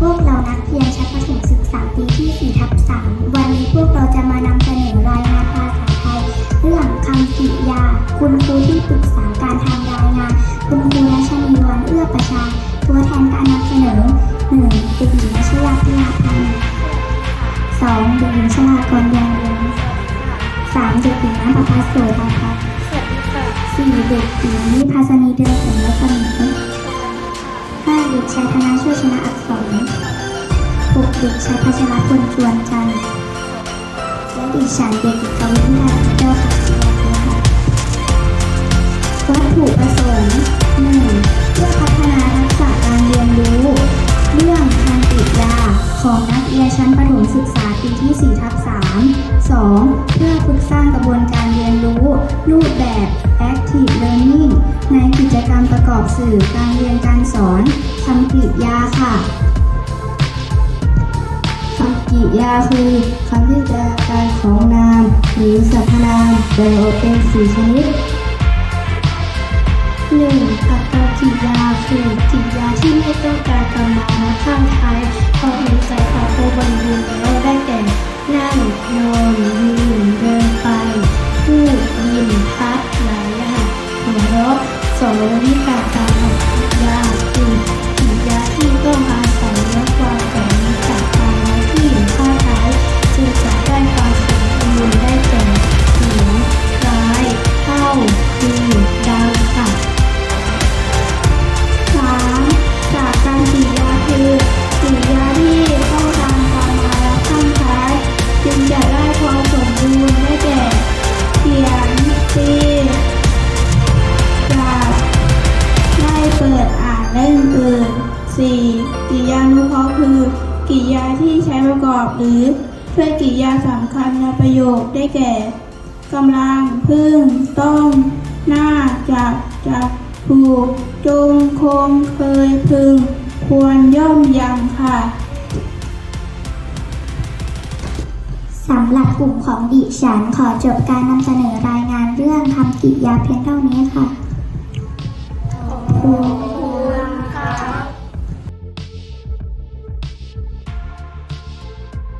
พวกเรานักเรียนชั้นประถมศึกษาปีที่4ทับ3วันนี้พวกเราจะมานำเสนอรายงานภาษาไทย เรื่องคำกริยา คุณครูที่ปรึกษาการทำรายงาน คุณครูแรัชนีวันเอื้อประชา ตัวแทนการนำเสนอ1เด็กหญิงชลาพิยาพันธ์2เด็กหญิงชลากรยางเรือง3เด็กหญิงน้ำประภัสโสดาค่ะ4เด็กหญิงนิพัสนีเดือนแสงรัศมี ห้าเด็กชายธนาช่วยชนะอักษรหกเด็กชายพัชรพลจวนจันทร์และดิฉันเด็กหญิงกวินดาเจ้าค่ะสวัสดีค่ะวัตถุประสงค์หนึ่งเพื่อพัฒนาทักษะการเรียนรู้ เรื่องทางกิดยาของนักเรียนชั้นประถมศึกษาปีที่4ทับ3 2. เพื่อฝึกสร้างกระบวนการ อบสื่อการเรียนการสอนคำกริยาค่ะคำกริยาคือคำที่แปลการของนาม หรือสรรพนามแบ่งออกเป็นสี่ชนิดหนึ่งอัตตกิริยาคือกิริยาที่ไม่ต้องการกำมามาข้างท้ายพอเห็นใส่ขาโคบริบูรณ์แล้วได้แก่นั่งนอน สองวิการการทำกิริยาคือกิริยาที่ต้องอา 4. กิริยานุเคราะห์คือกิริยาที่ใช้ประกอบหรือเพื่อกิริยาสำคัญในประโยคได้แก่กำลังพึ่ง ต้อง หน้า จับ จับผูกจงคงเคยพึง ควรย่อมยังค่ะสำหรับกลุ่มของดิฉันขอจบการนำเสนอรายงานเรื่องคำกิริยาเพียงเท่านี้ค่ะ